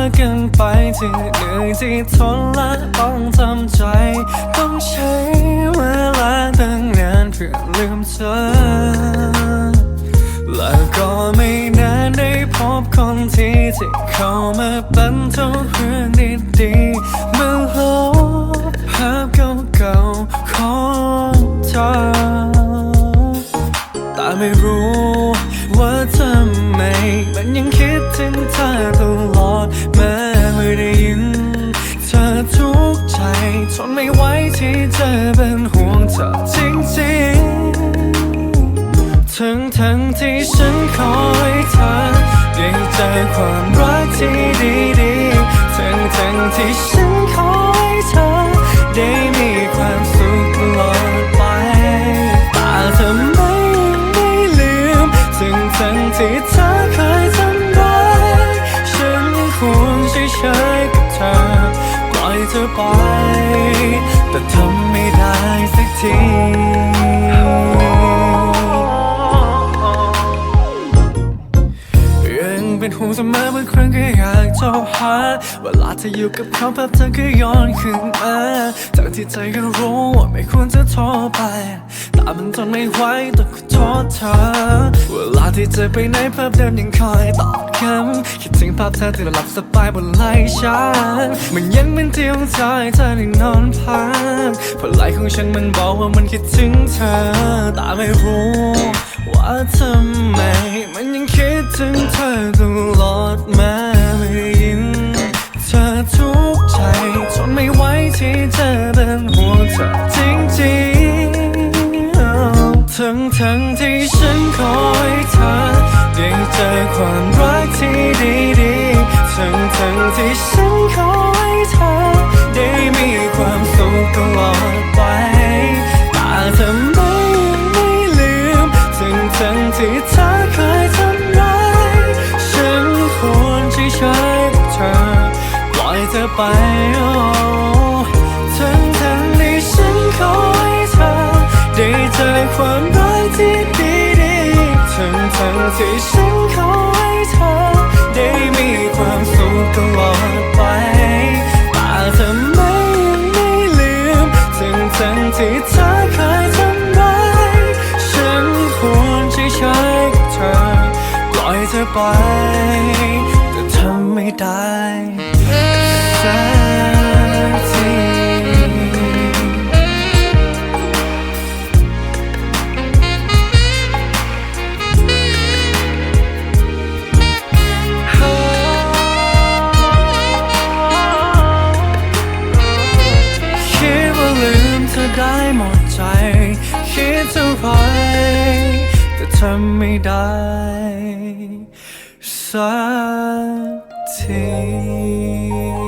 ากันไปที่เหนื่อยที่ทนและต้องทำใจ ต้องใช้เวลาตั้งนานเพื่อลืมเธอ แล้วก็ไม่นานได้พบคนที่ที่เข้ามาเป็นทุกเรื่องดีๆมาลบภาพเก่าๆของเธอแต่ไม่รู้ว่าทำไมมันยังคิดถึงเธอตลอด นไม่ไหวที่จะเป็นห่วงเธอจริงๆทั้งทั้งที่ฉันคอยเธอได้เจอความรักที่ดีๆทั้งทั้งที่ฉันคอยเธอได้มีความสุขตลอดไปแต่เธอไม่ไม่ลืมทั้งทั้งที่เธอเคย ไป แต่ทำไม่ได้สักทียังเป็นห่วงเสมอบางครั้งก็อยากโทรหาเวลาเธออยู่กับเขาภาพเธอก็ย้อนขึ้นมาทั้งที่ใจก็รู้ว่าไม่ควรจะโทรไปแต่มันทนไม่ไหวต้องขอโทษเธอ เวลาที่เธอไปไหนภาพเดิมยังคอยตอบ คำคิดถึงภาพเธอที่หลับสบายบนไหล่ฉันมันยังเป็นที่ของใจเธอได้นอนพักพราะไหล่ของฉันมันบอกว่ามันคิดถึงเธอแต่ไม่รู้ว่าทำไม มันยังคิดถึงเธอตลอดมาไม่ยินเธอทุกใจทนไม่ไหวที่จะเป็นห่วงเธอจริงๆทั้งทั้ง ฉันคอยเธอได้เจอความรักที่ดีๆทั้งทั้งที่ฉันคอยเธอได้มีความสุขตลอดไปแต่เธอไม่ไม่ลืมทั้งทั้งที่เธอเคยทำร้ายฉันควรเฉยๆกับเธอปล่อยเธอไป ที่ฉันขอยเธอ ได้มีความสุขตลอดไปแต่เธอไม่ไม่ลืมสิ่งทั้งที่เธอเคยทำร้ายฉันควรเฉยๆกับเธอ ปล่อยเธอไป แต่ทำไม่ได้ หมดใจ คิดเท่าไรแต่ทำไม่ได้สักที